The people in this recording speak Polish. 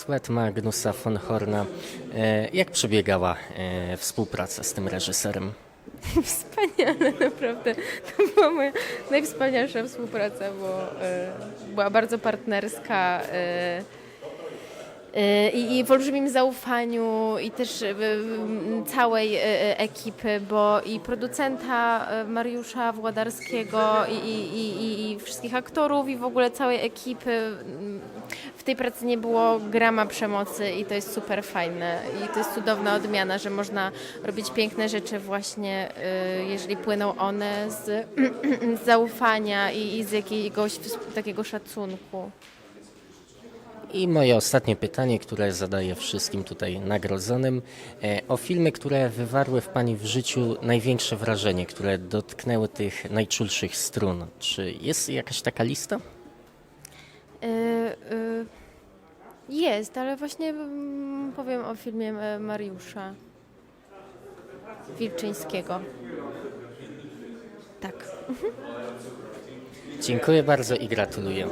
Słed Magnusa von Horna. E, Jak przebiegała e, współpraca z tym reżyserem? Wspaniale, naprawdę. To była moja najwspanialsza współpraca, bo e, była bardzo partnerska i, i w olbrzymim zaufaniu i też całej e, e, ekipy, bo i producenta Mariusza Władarskiego i, i, i, i- wszystkich aktorów i w ogóle całej ekipy. m, W tej pracy nie było grama przemocy i to jest super fajne i to jest cudowna odmiana, że można robić piękne rzeczy właśnie, y, jeżeli płyną one z, z zaufania i, i z jakiegoś takiego szacunku. I moje ostatnie pytanie, które zadaję wszystkim tutaj nagrodzonym, e, o filmy, które wywarły w Pani w życiu największe wrażenie, które dotknęły tych najczulszych strun. Czy jest jakaś taka lista? Y, y, Jest, ale właśnie mm, powiem o filmie e, Mariusza Wilczyńskiego. Tak. Dziękuję bardzo i gratuluję.